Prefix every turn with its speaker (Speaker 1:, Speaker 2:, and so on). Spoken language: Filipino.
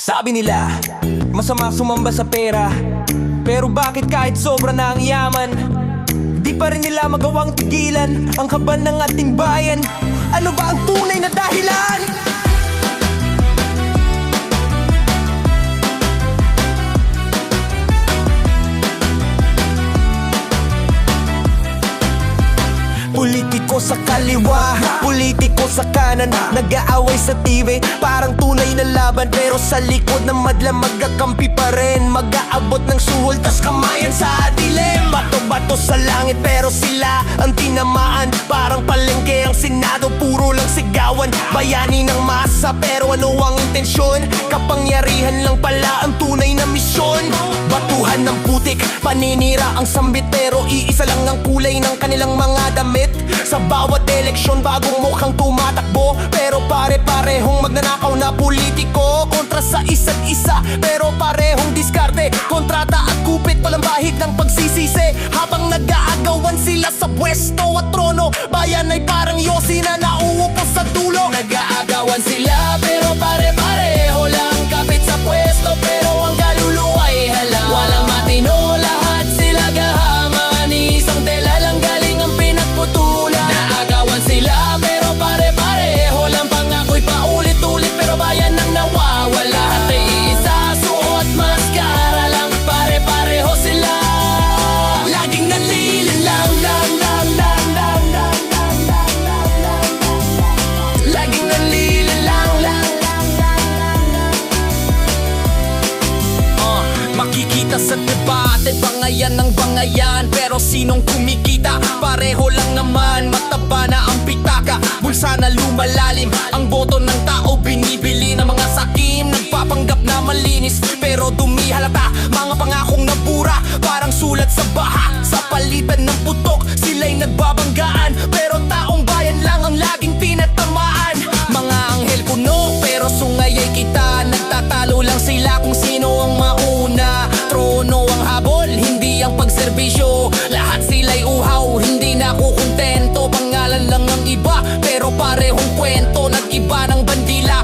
Speaker 1: Sabi nila, masama sumamba sa pera Pero bakit kahit sobra na ang yaman Di pa rin nila magawang tigilan Ang kaban ng ating bayan Ano ba ang tunay na dahilan? Kaliwa, politiko sa kanan Nag-aaway sa TV, parang tunay na laban Pero sa likod ng madla magkakampi pa rin. Mag-aabot ng suhol, tas kamayan sa dilim. Bato-bato sa langit, pero sila ang tinamaan. Parang palengke ang senado, puro lang sigawan. Bayani ng masa, pero ano ang intensyon? Kapangyarihan lang pala ang tunay na misyon. Batuhan ng putik, paninira ang sambit Pero iisa lang ang kulay ng kanilang mga damit. Sa bawat eleksyon bagong mukhang tumatakbo. Pero pare-parehong magnanakaw na politiko Kontra sa isa't isa. Pero parehong diskarte Kontrata at kupit Walang bahid ng pagsisisi. Habang nag-aagawan sila sa pwesto at trono Bayan ay parang yosi na nauupo sa dulo. Nag-aagawan sila pero Dati bangayan ng bangayan Pero sinong kumikita? Pareho lang naman Mataba na ang pitaka. Bulsa na lumalalim Ang boto ng tao binibili ng mga sakim. Nagpapanggap na malinis Pero dumihalata Mga pangakong nabura Parang sulat sa baha. Sa palitan ng putok Sila'y nagbabanggaan Lahat sila'y uhaw, hindi na ako kontento. Pangalan lang ng iba, pero parehong kwento. Nag-iba ng bandila